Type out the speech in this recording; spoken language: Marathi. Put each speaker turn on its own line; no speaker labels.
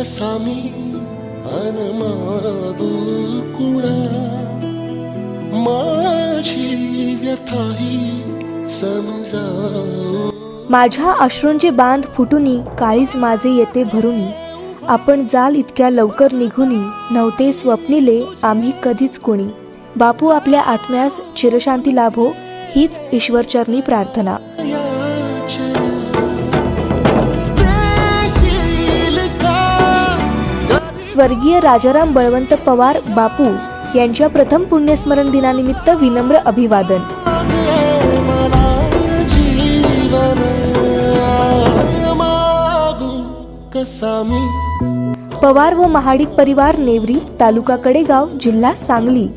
मी अनमादू कुणा माझी व्यथाही समजाऊ
माझ्या अश्रूंचे बांध फुटुनी काळीज माझे येते भरुनी. आपण जाल इतक्या लवकर निघुनी नव्हते स्वप्निले आम्ही कधीच कुणी. बापू आपल्या आत्म्यास चिरशांती लाभो हीच ईश्वरचरणी प्रार्थना. स्वर्गीय राजाराम बळवंत पवार बापू यांच्या प्रथम पुण्यस्मरण दिनानिमित्त विनम्र अभिवादन. पवार व महाडिक परिवार नेवरी तालुका कडेगाव जिल्हा सांगली.